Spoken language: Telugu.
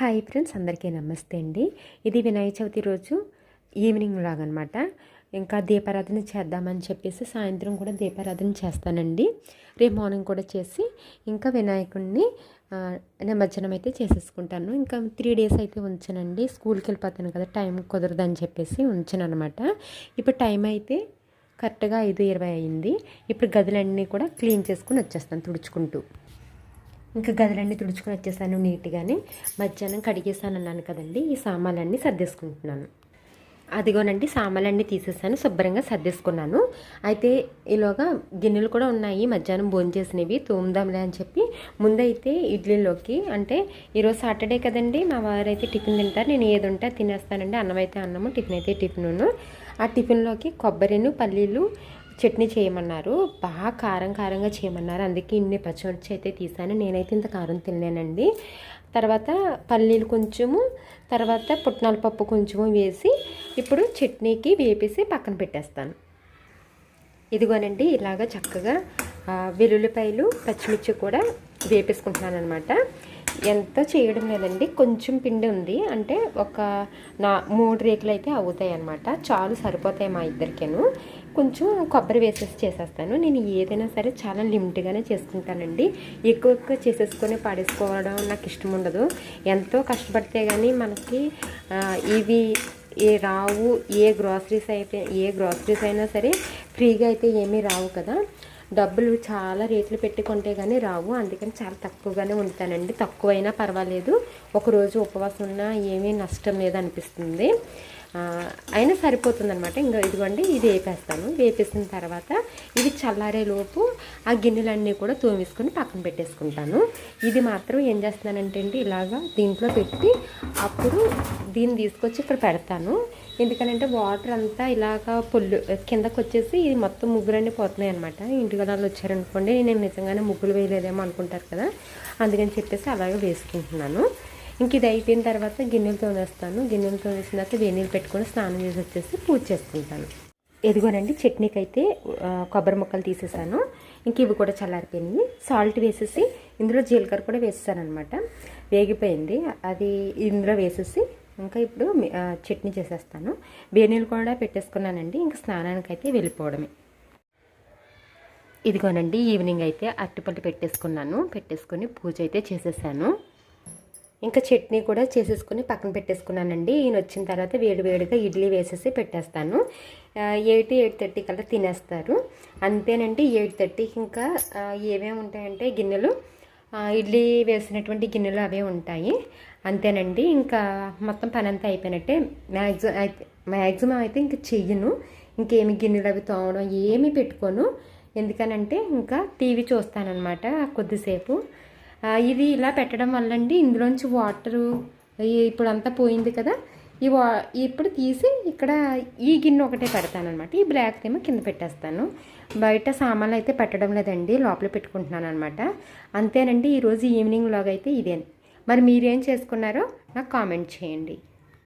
హాయ్ ఫ్రెండ్స్ అందరికీ నమస్తే అండి. ఇది వినాయక చవితి రోజు ఈవినింగ్ లాగా అనమాట ఇంకా దీపారాధన చేద్దామని చెప్పేసి సాయంత్రం కూడా దీపారాధన చేస్తానండి. రేపు మార్నింగ్ కూడా చేసి ఇంకా వినాయకుడిని నిమజ్జనం అయితే చేసేసుకుంటాను. ఇంకా త్రీ డేస్ అయితే ఉంచానండి. స్కూల్కి వెళ్ళిపోతాను కదా టైం కుదరదని చెప్పేసి ఉంచాను అనమాట ఇప్పుడు టైం అయితే కరెక్ట్గా ఐదు ఇరవై అయింది. ఇప్పుడు గదులన్నీ కూడా క్లీన్ చేసుకుని వచ్చేస్తాను తుడుచుకుంటూ. ఇంకా గదులన్నీ తుడుచుకొని వచ్చేసాను నీట్గానే. మధ్యాహ్నం కడిగేసాను అన్నాను కదండి ఈ సామాన్లన్నీ సర్దేసుకుంటున్నాను. అదిగోనండి సామాన్లన్నీ తీసేసాను శుభ్రంగా సర్దేసుకున్నాను. అయితే ఈలోగా గిన్నెలు కూడా ఉన్నాయి మధ్యాహ్నం భోంచేసినవి తోముదాంలే అని చెప్పి ముందైతే ఇడ్లీలోకి అంటే ఈరోజు సాటర్డే కదండి మా వారు అయితే టిఫిన్ తింటారు నేను ఏది ఉంటే తినేస్తానండి అన్నం అయితే అన్నము టిఫిన్ అయితే టిఫిన్ను. ఆ టిఫిన్లోకి కొబ్బరిను పల్లీలు చట్నీ చేయమన్నారు. బాగా కారం కారంగా చేయమన్నారు. అందుకే ఇన్ని పచ్చిమిర్చి అయితే తీసాను. నేనైతే ఇంత కారం తినలేనండి. తర్వాత పల్లీలు కొంచెము తర్వాత పుట్నాల పప్పు కొంచెము వేసి ఇప్పుడు చట్నీకి వేపేసి పక్కన పెట్టేస్తాను. ఇదిగోనండి ఇలాగ చక్కగా వెల్లుల్లిపాయలు పచ్చిమిర్చి కూడా వేపేసుకుంటున్నాను అనమాట ఎంత చేయడం లేదండి కొంచెం పిండి ఉంది. అంటే ఒక నా మూడు రేకులు అయితే అవుతాయి అనమాట చాలు సరిపోతాయి మా ఇద్దరికేను. కొంచెం కొబ్బరి వేసేసి చేసేస్తాను. నేను ఏదైనా సరే చాలా లిమిట్గానే చేసుకుంటానండి. ఎక్కువ ఎక్కువ చేసేసుకొని పాడేసుకోవడం నాకు ఇష్టం ఉండదు. ఎంతో కష్టపడితే కానీ మనకి ఇవి ఏ రావు ఏ గ్రాసరీస్ అయితే ఏ గ్రాసరీస్ అయినా సరే ఫ్రీగా అయితే ఏమీ రావు కదా. డబ్బులు చాలా రేట్లు పెట్టుకుంటే కానీ రావు. అందుకని చాలా తక్కువగానే ఉంటానండి తక్కువైనా పర్వాలేదు. ఒకరోజు ఉపవాసం ఉన్నా ఏమీ నష్టం లేదనిపిస్తుంది. అయినా సరిపోతుంది అనమాట ఇంకా ఇదిగోండి ఇది వేపేస్తాను. వేపేసిన తర్వాత ఇది చల్లారేలోపు ఆ గిన్నెలన్నీ కూడా తోమేసుకొని పక్కన పెట్టేసుకుంటాను. ఇది మాత్రం ఏం చేస్తున్నానంటే అండి ఇలాగా దీంట్లో పెట్టి అప్పుడు దీన్ని తీసుకొచ్చి ఇక్కడ పెడతాను. ఎందుకంటే వాటర్ అంతా ఇలాగా పొల్లు కిందకు వచ్చేసి ఇది మొత్తం ముగ్గులన్నీ పోతున్నాయి అనమాట ఇంటికి వాళ్ళు వచ్చారనుకోండి నేను నిజంగానే ముగ్గులు వేయలేదేమో అనుకుంటారు కదా. అందుకని చెప్పేసి అలాగే వేసుకుంటున్నాను. ఇంక ఇది అయిపోయిన తర్వాత గిన్నెలు తోనేస్తాను గిన్నెలు తోనేసిన తర్వాత వేనీళ్ళు పెట్టుకొని స్నానం చేసి వచ్చేసి పూజ చేసుకుంటాను. ఎదిగోనండి చట్నీకి అయితే కొబ్బరి ముక్కలు తీసేసాను. ఇంక ఇవి కూడా చల్లారిపోయినాయి. సాల్ట్ వేసేసి ఇందులో జీలకర్ర కూడా వేసేసానమాట వేగిపోయింది. అది ఇందులో వేసేసి ఇంకా ఇప్పుడు చట్నీ చేసేస్తాను. వేనీలు కూడా పెట్టేసుకున్నానండి. ఇంకా స్నానానికి అయితే వెళ్ళిపోవడమే. ఇదిగోనండి ఈవినింగ్ అయితే అరటిపల్లి పెట్టేసుకున్నాను. పెట్టేసుకొని పూజ అయితే చేసేసాను. ఇంకా చట్నీ కూడా చేసేసుకుని పక్కన పెట్టేసుకున్నానండి. ఈయన వచ్చిన తర్వాత వేడి వేడిగా ఇడ్లీ వేసేసి పెట్టేస్తాను. ఎయిట్ ఎయిట్ థర్టీ కల్లా తినేస్తారు. అంతేనండి ఎయిట్ థర్టీకి ఇంకా ఏమేమి ఉంటాయంటే గిన్నెలు. ఇడ్లీ వేసినటువంటి గిన్నెలు అవే ఉంటాయి. అంతేనండి ఇంకా మొత్తం పని అంతా అయిపోయినట్టే. మ్యాక్సిమం అయితే మ్యాక్సిమం అయితే ఇంకా చెయ్యను. ఇంకేమి గిన్నెలు అవి తోమడం ఏమీ పెట్టుకోను. ఎందుకనంటే ఇంకా టీవీ చూస్తానన్నమాట కొద్దిసేపు. ఇది ఇలా పెట్టడం వల్ల అండి ఇందులోంచి వాటరు ఇప్పుడు అంతా పోయింది కదా. ఈ వా ఇప్పుడు తీసి ఇక్కడ ఈ గిన్నె ఒకటే పెడతానమాట ఈ బ్లాక్ ఏమో కింద పెట్టేస్తాను. బయట సామాన్లు అయితే పెట్టడం లేదండి. లోపల పెట్టుకుంటున్నాను అనమాట అంతేనండి ఈరోజు ఈవినింగ్ లాగా అయితే ఇదే. మరి మీరేం చేసుకున్నారో నాకు కామెంట్ చేయండి.